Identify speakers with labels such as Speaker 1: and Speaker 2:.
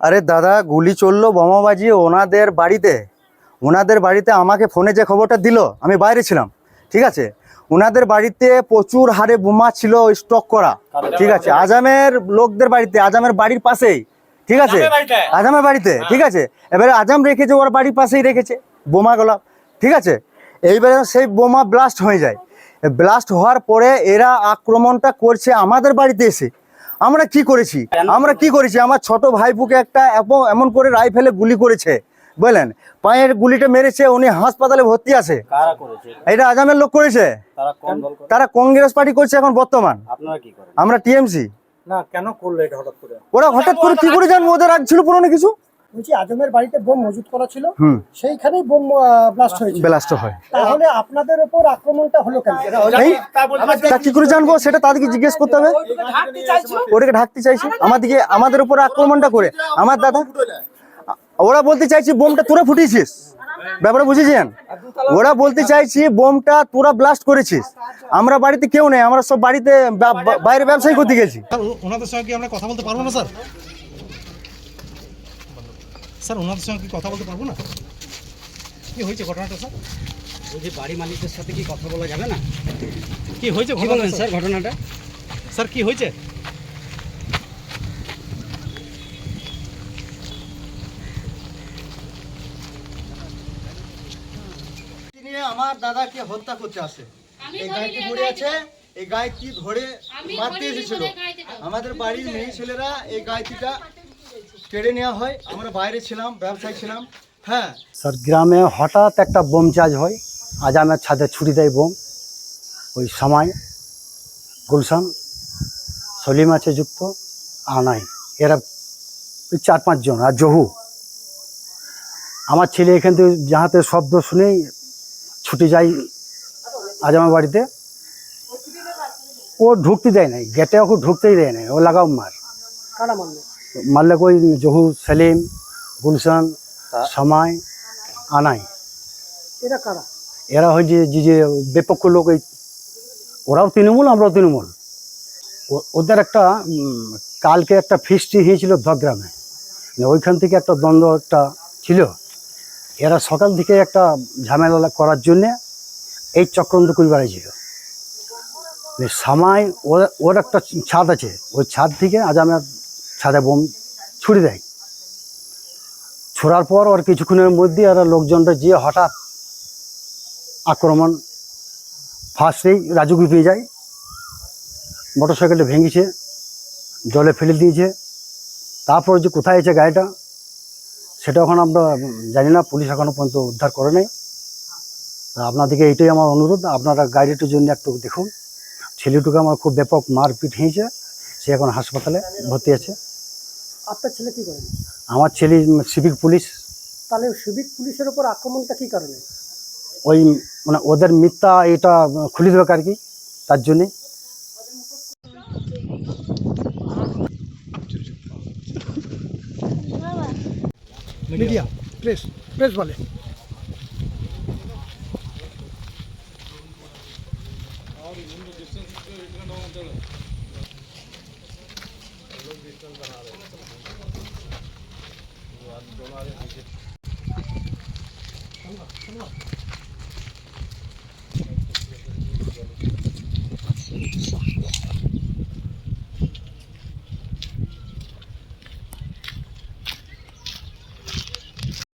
Speaker 1: আরে দাদা গুলি চলল বোমাবাজি ওনাদের বাড়িতে। ওনাদের বাড়িতে আমাকে ফোনে যে খবরটা দিল আমি বাইরে ছিলাম ঠিক আছে? ওনাদের বাড়িতে প্রচুর হারে বোমা ছিল স্টক করা ঠিক আছে? আজামের লোকদের বাড়িতে আজামের বাড়ির পাশেই ঠিক আছে? আজামের বাড়িতে? ঠিক আছে? এবারে আজাম রেখেছে ওর বাড়ির পাশেই রেখেছে বোমা গোলাপ ঠিক আছে? এইবারে সেই বোমা ব্লাস্ট হয়ে যায়। ব্লাস্ট হওয়ার পরে এরা আক্রমণটা করছে আমাদের বাড়িতে এসে আমরা কি করেছি? আমরা কি করেছি? আমার ছোট ভাইপুকে একটা এপ- এমন করে রাইফেলে গুলি করেছে বুঝলেন? পায়ের গুলিটা মেরেছে উনি হাসপাতালে ভর্তি আছে। এটা? আজামের লোক করেছে?
Speaker 2: তারা
Speaker 1: কংগ্রেস পার্টি করছে এখন বর্তমান।
Speaker 2: আপনারা কি করেন?
Speaker 1: আমরা টিএমসি।
Speaker 3: না কেন করল এটা হঠাৎ করে?
Speaker 1: ওরা হঠাৎ করে কি করে জানব? ওদের রাগ ছিল পুরনো কিছু?
Speaker 4: বলছি আজমের বাড়িতে বোম মজুত করা ছিল সেইখানেই বোম ব্লাস্ট হয়েছে
Speaker 1: ব্লাস্ট হয়।
Speaker 4: তাহলে আপনাদের উপর আক্রমণটা হলো কেন?
Speaker 1: তা কি করে জানব? সেটা তাদেরকে জিজ্ঞেস করতে হবে। ওটাকে ঢাকতে চাইছি? আমাদেরকে আমাদের উপর আক্রমণটা করে। আমার দাদা ওরা বলতে চাইছি বোমটা তোরা ফুটিয়েছিস। ব্যাপারে বুঝেছেন? ওরা বলতে চাইছি বোমটা তোরা ব্লাস্ট করেছিস। আমরা বাড়িতে কেউ নেই আমরা সব বাড়িতে বাইরে ব্যবসায়ী করতে গেছি।
Speaker 5: ওনাদের সঙ্গে আমরা কথা বলতে পারব না স্যার? স্যার ওনাদের সঙ্গে কি কথা বলতে পারব না? কি হয়েছে ঘটনাটা স্যার?
Speaker 2: ওই যে বাড়ি মালিকদের সাথে কি কথা বলা যাবে না?
Speaker 5: কি হয়েছে
Speaker 2: কি
Speaker 5: স্যার?
Speaker 2: ঘটনাটা?
Speaker 5: স্যার কি হয়েছে?
Speaker 1: নিয়ে আমার দাদাকে হত্যা করতে আসে। এই গাইটি পড়ে আছে? এই গাইটি ধরে মারতে এসেছিল? আমাদের বাড়ির মেয়ে ছেলেরা এই গাইটিটা কেড়ে নেওয়া হয়। আমরা বাইরে ছিলাম ব্যবসায় ছিলাম। হ্যাঁ।
Speaker 6: স্যার গ্রামে হঠাৎ একটা বোম চার্জ হয়। আজামের ছাদে ছুটি দেয় বোম। ওই সময় গুলশান সলিম আছে যুক্ত আনাই এরা ওই চার পাঁচজন আর জহু। আমার ছেলে এখান থেকে যাহাতে শব্দ শুনেই ছুটে যায় আজামের বাড়িতে। ও ঢুকতে দেয় নাই। গেটে ওকে ঢুকতেই দেয় নাই। ও লাগাও মার।
Speaker 4: কারা মারলো?
Speaker 6: মারলে কই জহু সেলিম গুলশান সময় আনাই।
Speaker 4: এরা কারা?
Speaker 6: এরা হয় যে যে যে বিপক্ষ লোক এই ওরাও তৃণমূল আমরাও তৃণমূল। ও- ওদের একটা কালকে একটা ফিস্টি হয়েছিল দগ্রামে মানে ওইখান থেকে একটা দ্বন্দ্ব একটা ছিল। এরা সকাল থেকে একটা ঝামেলা করার জন্যে এই চক্রান্ত করে বেড়াইছিল। মানে সামাই ওর ওর একটা ছাদ আছে। ওই ছাদ থেকে আজামের ছাদে বোম ছুড়ে দেয়। ছোড়ার পর ওর কিছুক্ষণের মধ্যে আর লোকজনটা গিয়ে হঠাৎ আক্রমণ ফার্স্টেই রাজুকে পেয়ে যায়। মোটর সাইকেলটা ভেঙেছে, জলে ফেলে দিয়েছে। তারপর যে কোথায় আছে গাড়িটা, সেটা এখন আমরা জানি না, পুলিশ এখনও পর্যন্ত উদ্ধার করে নাই। আপনাদেরকে এইটাই আমার অনুরোধ, আপনারা গাড়িটির জন্য একটু দেখুন। ছেলেটুকু আমার খুব ব্যাপক মারপিট হয়েছে, সে এখন হাসপাতালে ভর্তি আছে।
Speaker 4: আপনার ছেলে কি করেন
Speaker 6: আমার ছেলে সিভিক পুলিশ।
Speaker 4: তাহলে সিভিক পুলিশের উপর আক্রমণটা কি কারণে?
Speaker 6: ওই মানে ওদের মিথ্যা এটা খুলে দেবে আর কি? তার জন্যে।
Speaker 4: মিডিয়া প্রেস প্রেস বলে। डिस्टेंस बना रहे दोनों